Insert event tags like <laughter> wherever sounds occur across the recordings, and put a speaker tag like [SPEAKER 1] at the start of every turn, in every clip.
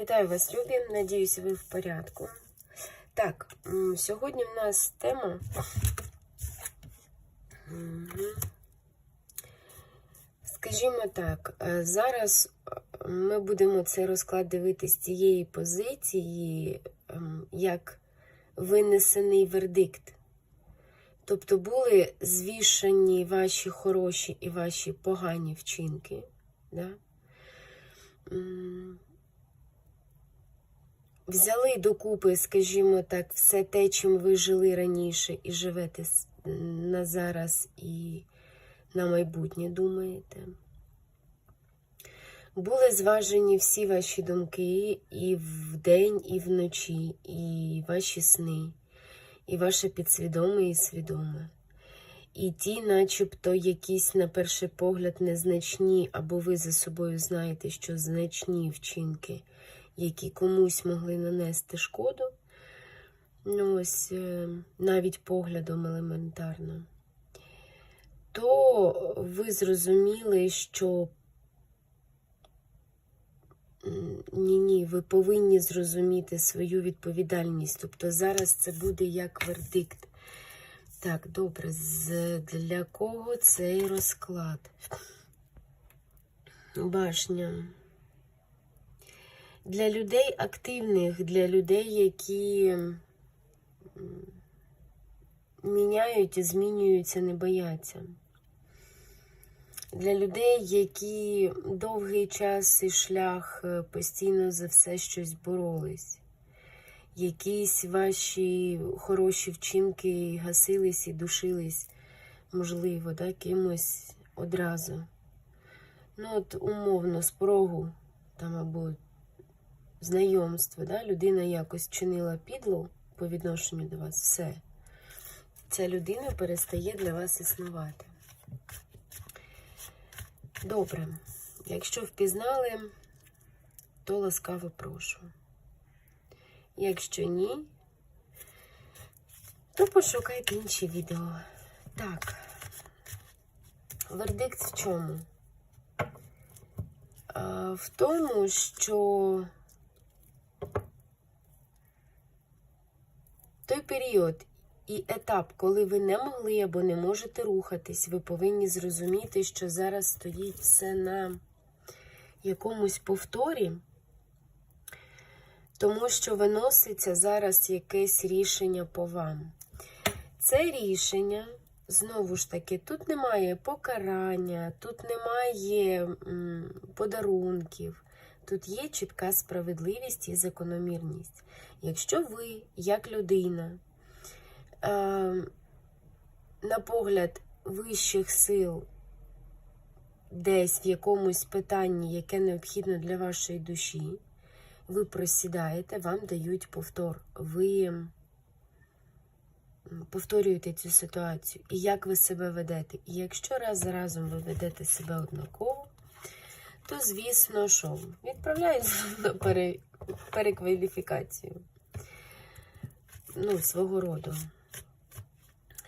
[SPEAKER 1] Вітаю вас, любі. Надіюся, ви в порядку. Так, сьогодні в нас тема. Скажімо так, е, зараз е, ми будемо цей розклад дивитися з цієї позиції, ем, як винесений вердикт. Тобто були звішані ваші хороші і ваші погані вчинки. Да? Взяли докупи, скажімо так, все те, чим ви жили раніше, і живете на зараз і на майбутнє думаєте. Були зважені всі ваші думки і вдень, і вночі, і ваші сни, і ваше підсвідоме і свідоме. І ті, начебто, якісь, на перший погляд, незначні, або ви за собою знаєте, що значні вчинки, які комусь могли нанести шкоду, ну ось е, навіть поглядом елементарно, то ви зрозуміли, що ні-ні, ви повинні зрозуміти свою відповідальність. Тобто зараз це буде як вердикт. Так, добре, для кого цей розклад? Башня. Для людей активних, для людей, які міняють і змінюються, не бояться. Для людей, які довгий час і шлях е, постійно за все щось боролись. Якісь ваші хороші вчинки гасились і душились, можливо, да, кимось одразу. Ну, от умовно, з порогу там або знайомства, да, людина якось чинила підло по відношенню до вас, все. Ця людина перестає для вас існувати. Добре. Якщо впізнали, то ласкаво прошу. Якщо ні, то пошукайте інші відео. Так. Вердикт в чому? В тому, що той період і етап, коли ви не могли або не можете рухатись, ви повинні зрозуміти, що зараз стоїть все на якомусь повторі, тому що виноситься зараз якесь рішення по вам. Це рішення, знову ж таки, тут немає покарання, тут немає подарунків, тут є чітка справедливість і закономірність. Якщо ви, як людина, е, на погляд вищих сил десь в якомусь питанні, яке необхідно для вашої душі, ви просідаєте, вам дають повтор. Ви повторюєте цю ситуацію. І як ви себе ведете. І якщо раз за разом ви ведете себе однаково, то, звісно, що відправляють на пере, перекваліфікацію. Ну, свого роду.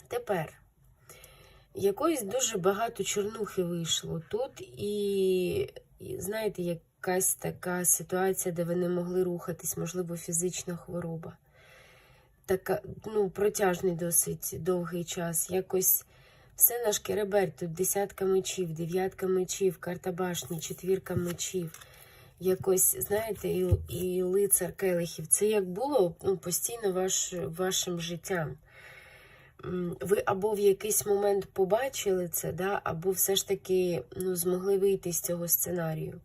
[SPEAKER 1] Тепер якоїсь дуже багато чорнухи вийшло тут, і знаєте, якась така ситуація, де ви не могли рухатись, можливо, фізична хвороба. Така, ну, протяжний досить довгий час. Якось все наш керебер, тут десятка мечів, дев'ятка мечів, карта башні, четвірка мечів. Якось, знаєте, і, і лицар келихів. Це як було ну, постійно ваш, вашим життям ви або в якийсь момент побачили це, да, або все ж таки ну, змогли вийти з цього сценарію.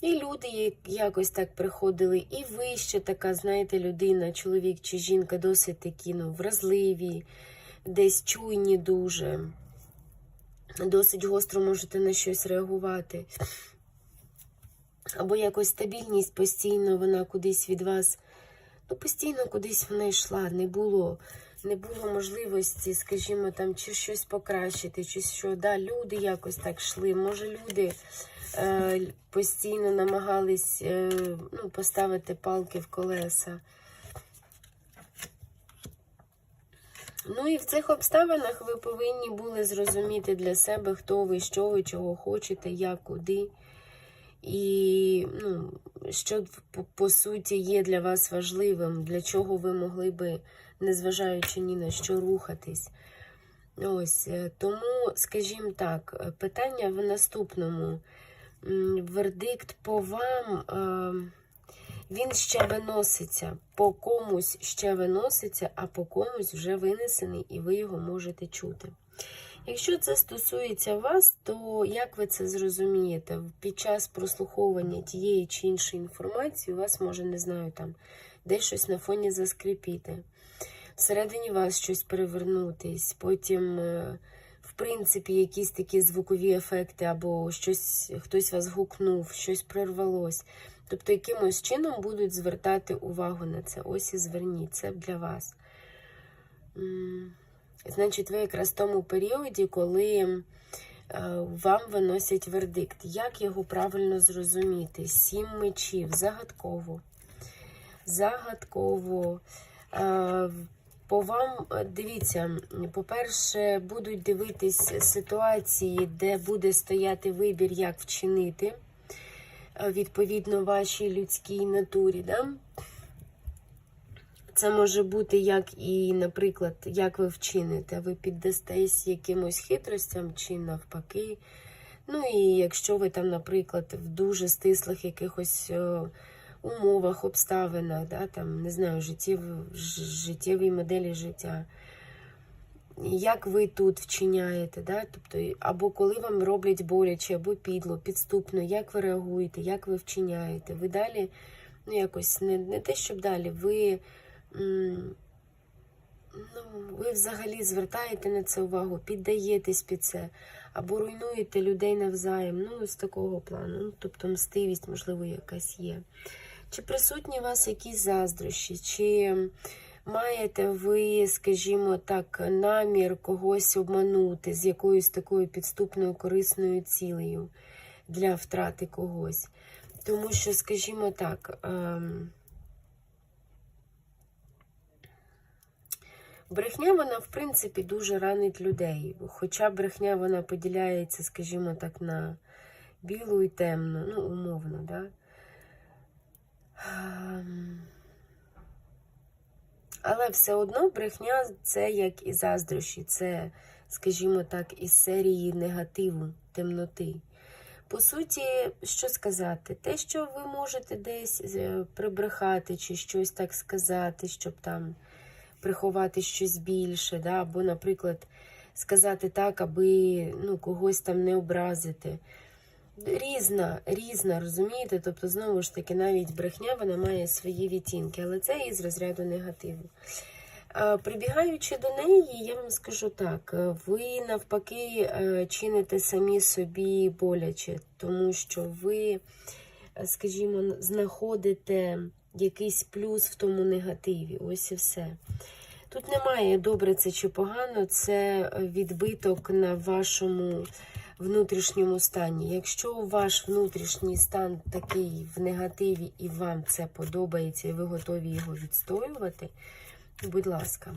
[SPEAKER 1] І люди як- якось так приходили, і ви ще така, знаєте, людина, чоловік чи жінка досить такі ну, вразливі, десь чуйні дуже, досить гостро можете на щось реагувати. Або якось стабільність постійно, вона кудись від вас, ну, постійно кудись вона йшла, не було не було можливості, скажімо, там, чи щось покращити, чи що. Да, люди якось так йшли. Може, люди е, постійно намагались е, ну, поставити палки в колеса. Ну і в цих обставинах ви повинні були зрозуміти для себе, хто ви, що ви, чого хочете, як, куди. і ну, що по, суті є для вас важливим, для чого ви могли би, незважаючи ні на що рухатись. Ось е, тому, скажімо так, е, питання в наступному. Вердикт по вам. Він ще виноситься, по комусь ще виноситься, а по комусь вже винесений, і ви його можете чути. Якщо це стосується вас, то як ви це зрозумієте? Під час прослуховування тієї чи іншої інформації у вас може, не знаю, там десь щось на фоні заскрипіти, всередині вас щось перевернутись, потім, е, в принципі, якісь такі звукові ефекти, або щось, хтось вас гукнув, щось прорвалось. Тобто, якимось чином будуть звертати увагу на це. Ось і зверніть, це для вас. Значить, ви якраз в тому періоді, коли е, вам виносять вердикт. Як його правильно зрозуміти? Сім мечів, загадково. Загадково. Е, По вам, е, дивіться, по-перше, будуть дивитись ситуації, де буде стояти вибір, як вчинити, відповідно вашій людській натурі. Да? Це може бути як і, наприклад, як ви вчините, ви піддастесь якимось хитростям чи навпаки. Ну і якщо ви там, наприклад, в дуже стислих якихось е, умовах, обставинах, да, там, не знаю, життєв, життєвій моделі життя, як ви тут вчиняєте, да? тобто, або коли вам роблять боляче, або підло, підступно, як ви реагуєте, як ви вчиняєте, ви далі, ну якось не, не те, щоб далі, ви. Ну, ви взагалі звертаєте на це увагу, піддаєтесь під це, або руйнуєте людей навзаєм, ну, з такого плану. Ну, тобто мстивість, можливо, якась є. Чи присутні у вас якісь заздрощі, чи маєте ви, скажімо так, намір когось обманути з якоюсь такою підступною корисною цілею для втрати когось? Тому що, скажімо так, ем, Брехня, вона, в принципі, дуже ранить людей. Хоча брехня вона поділяється, скажімо так, на білу і темну, ну, умовно, да? Але все одно брехня це як і заздрощі, це, скажімо так, із серії негативу, темноти. По суті, що сказати? Те, що ви можете десь е, прибрехати чи щось так сказати, щоб там приховати щось більше, да? або, наприклад, сказати так, аби ну, когось там не образити. Різна, різна, розумієте? Тобто, знову ж таки, навіть брехня вона має свої відтінки, але це із розряду негативу. Прибігаючи до неї, я вам скажу так: е, ви навпаки е, чините самі собі боляче, тому що ви, е, скажімо, знаходите якийсь плюс в тому негативі. Ось і все. Тут немає добре це чи погано, це відбиток на вашому внутрішньому стані. Якщо ваш внутрішній стан такий в негативі і вам це подобається, і ви готові його відстоювати, будь ласка.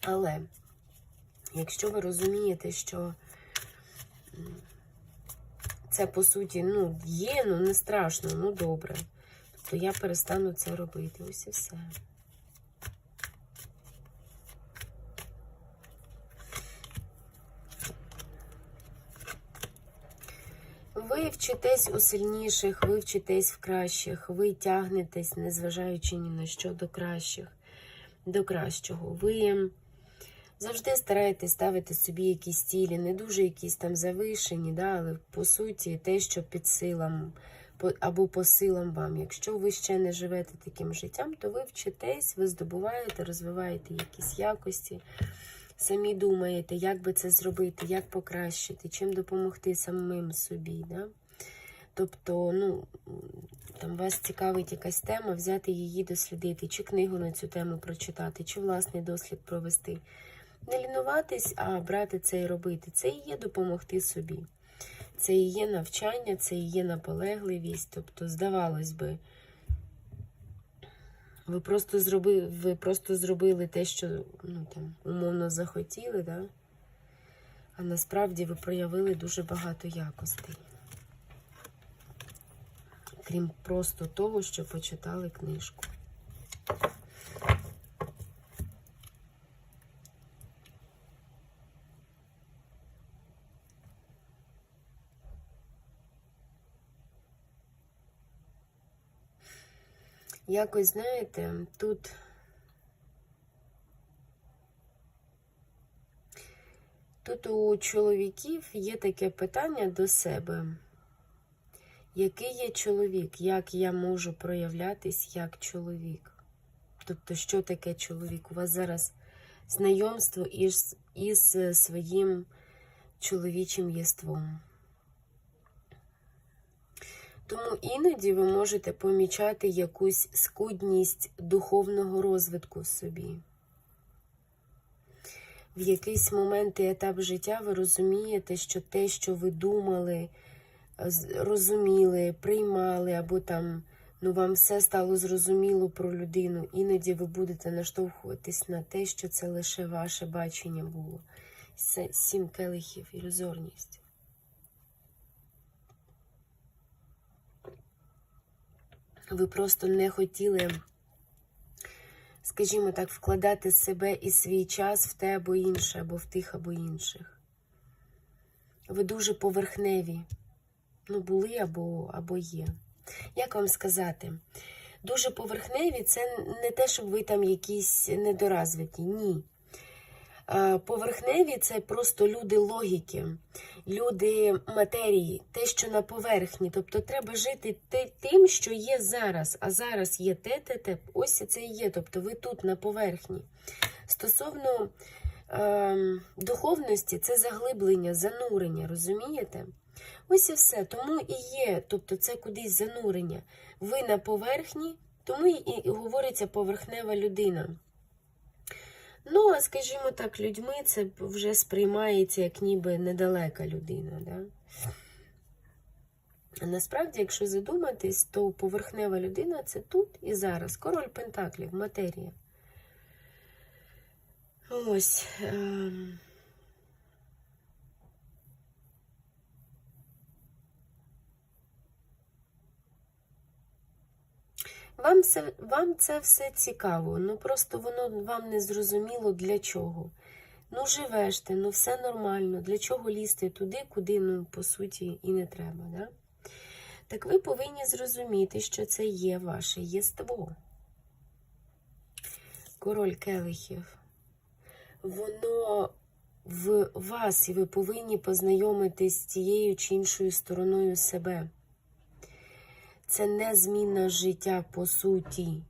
[SPEAKER 1] Але якщо ви розумієте, що це по суті ну, є, ну не страшно, ну добре, то я перестану це робити. Ось і все. Ви вчитесь у сильніших, ви вчитесь в кращих, ви тягнетесь, незважаючи ні на що, до кращих, до кращого. Ви завжди стараєтесь ставити собі якісь цілі, не дуже якісь там завишені, да, але по суті те, що під силам або по силам вам. Якщо ви ще не живете таким життям, то ви вчитесь, ви здобуваєте, розвиваєте якісь якості. Самі думаєте, як би це зробити, як покращити, чим допомогти самим собі. Да? Тобто, ну, там вас цікавить якась тема, взяти її дослідити, чи книгу на цю тему прочитати, чи власний дослід провести. Не лінуватись, а брати це і робити. Це і є допомогти собі. Це і є навчання, це і є наполегливість. Тобто, здавалось би, Ви просто зробили, ви просто зробили те, що ну, там, умовно захотіли, да? а насправді ви проявили дуже багато якостей. Крім просто того, що почитали книжку. Якось, знаєте, тут тут у чоловіків є таке питання до себе. Який є чоловік? Як я можу проявлятись як чоловік? Тобто, що таке чоловік? У вас зараз знайомство із, із своїм чоловічим єством. Тому іноді ви можете помічати якусь скудність духовного розвитку в собі. В якийсь момент і етап життя ви розумієте, що те, що ви думали, розуміли, приймали, або там ну, вам все стало зрозуміло про людину, іноді ви будете наштовхуватись на те, що це лише ваше бачення було. Це сім келихів, ілюзорність. Ви просто не хотіли, скажімо так, вкладати себе і свій час в те або інше, або в тих або інших. Ви дуже поверхневі. Ну, були або, або є. Як вам сказати? Дуже поверхневі це не те, щоб ви там якісь недоразвиті. Ні. Поверхневі це просто люди логіки, люди матерії, те, що на поверхні. Тобто треба жити тим, що є зараз. А зараз є те, те, те. Ось це і є. Тобто ви тут на поверхні. Стосовно е, духовності, це заглиблення, занурення, розумієте? Ось і все. Тому і є, тобто це кудись занурення. Ви на поверхні, тому і говориться поверхнева людина. Ну, а скажімо так, людьми це вже сприймається як ніби недалека людина. Да? А насправді, якщо задуматись, то поверхнева людина це тут і зараз. Король Пентаклів, матерія. Ось. Е Вам це вам це все цікаво, ну просто воно вам не зрозуміло для чого. Ну, живеш ти, ну все нормально, для чого лізти туди, куди, ну, по суті, і не треба. Да? Так ви повинні зрозуміти, що це є ваше єство. Король келихів. Воно в вас, і ви повинні познайомитись з тією чи іншою стороною себе це не зміна життя по суті.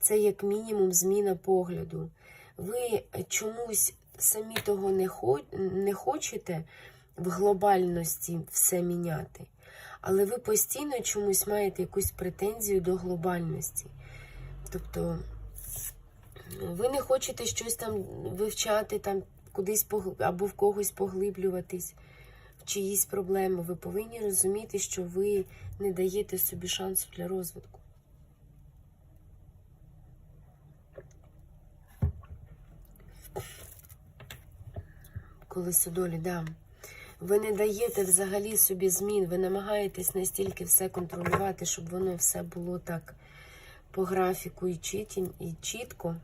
[SPEAKER 1] Це, як мінімум, зміна погляду. Ви чомусь самі того не, хо... не хочете в глобальності все міняти, але ви постійно чомусь маєте якусь претензію до глобальності. Тобто ви не хочете щось там вивчати, там кудись погл... або в когось поглиблюватись чиїсь проблеми, ви повинні розуміти, що ви не даєте собі шансу для розвитку. Колись у долі, да. Ви не даєте взагалі собі змін, ви намагаєтесь настільки все контролювати, щоб воно все було так по графіку і чітко,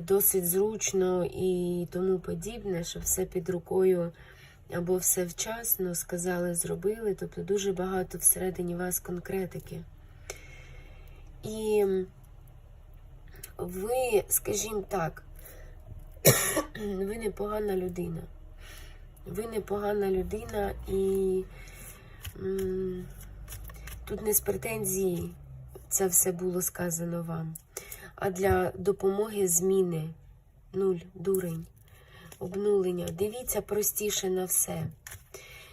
[SPEAKER 1] досить зручно і тому подібне, щоб все під рукою або все вчасно сказали, зробили, тобто дуже багато всередині вас конкретики. І ви, скажімо так, <clears throat> ви непогана людина. Ви непогана людина і м тут не з претензії це все було сказано вам, а для допомоги зміни. Нуль, дурень обнулення. Дивіться простіше на все.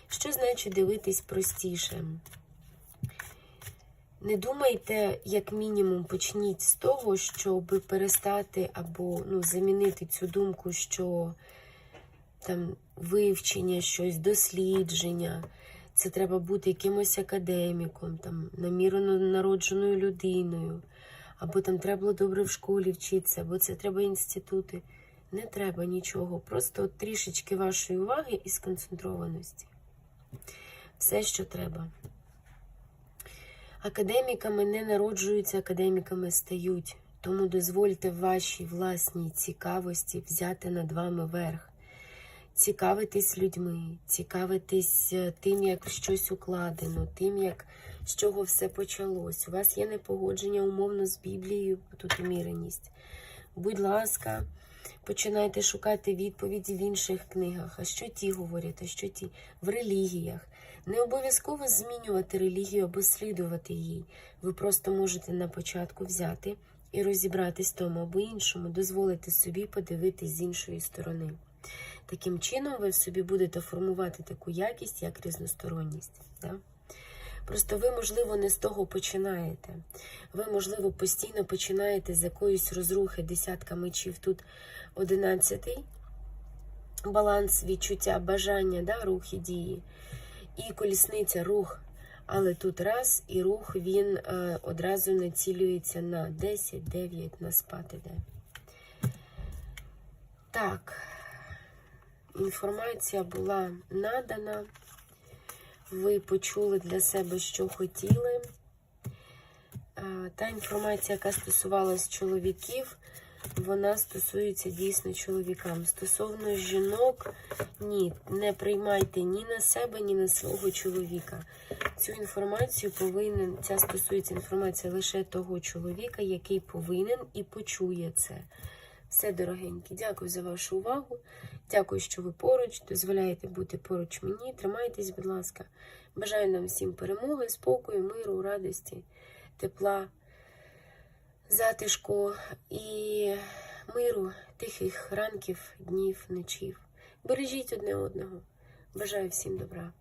[SPEAKER 1] Що значить дивитись простіше? Не думайте, як мінімум, почніть з того, щоб перестати або ну, замінити цю думку, що там вивчення, щось, дослідження. Це треба бути якимось академіком, там, намірено народженою людиною, або там треба було добре в школі вчитися, або це треба інститути. Не треба нічого. Просто трішечки вашої уваги і сконцентрованості. Все, що треба. Академіками не народжуються, академіками стають. Тому дозвольте вашій власній цікавості взяти над вами верх. Цікавитись людьми, цікавитись е, тим, як щось укладено, тим, як з чого все почалось. У вас є непогодження умовно з Біблією, тут уміреність. Будь ласка, починайте шукати відповіді в інших книгах. А що ті говорять, а що ті в релігіях. Не обов'язково змінювати релігію або слідувати їй. Ви просто можете на початку взяти і розібратись в тому або іншому, дозволити собі подивитись з іншої сторони. Таким чином, ви в собі будете формувати таку якість, як різносторонність. Да? Просто ви, можливо, не з того починаєте. Ви, можливо, постійно починаєте з якоїсь розрухи десятка мечів. Тут одинадцятий баланс відчуття, бажання, да, рух і дії. І колісниця рух. Але тут раз і рух він е, одразу націлюється на 10, 9, на спад іде. Так, інформація була надана. Ви почули для себе, що хотіли. Е, Та інформація, яка стосувалась чоловіків, вона стосується дійсно чоловікам. Стосовно жінок, ні, не приймайте ні на себе, ні на свого чоловіка. Цю інформацію повинен, ця стосується інформація лише того чоловіка, який повинен і почує це. Все, дорогенькі, дякую за вашу увагу. Дякую, що ви поруч. Дозволяєте бути поруч мені. Тримайтесь, будь ласка. Бажаю нам всім перемоги, спокою, миру, радості, тепла, затишку і миру, тихих ранків, днів, ночів. Бережіть одне одного. Бажаю всім добра.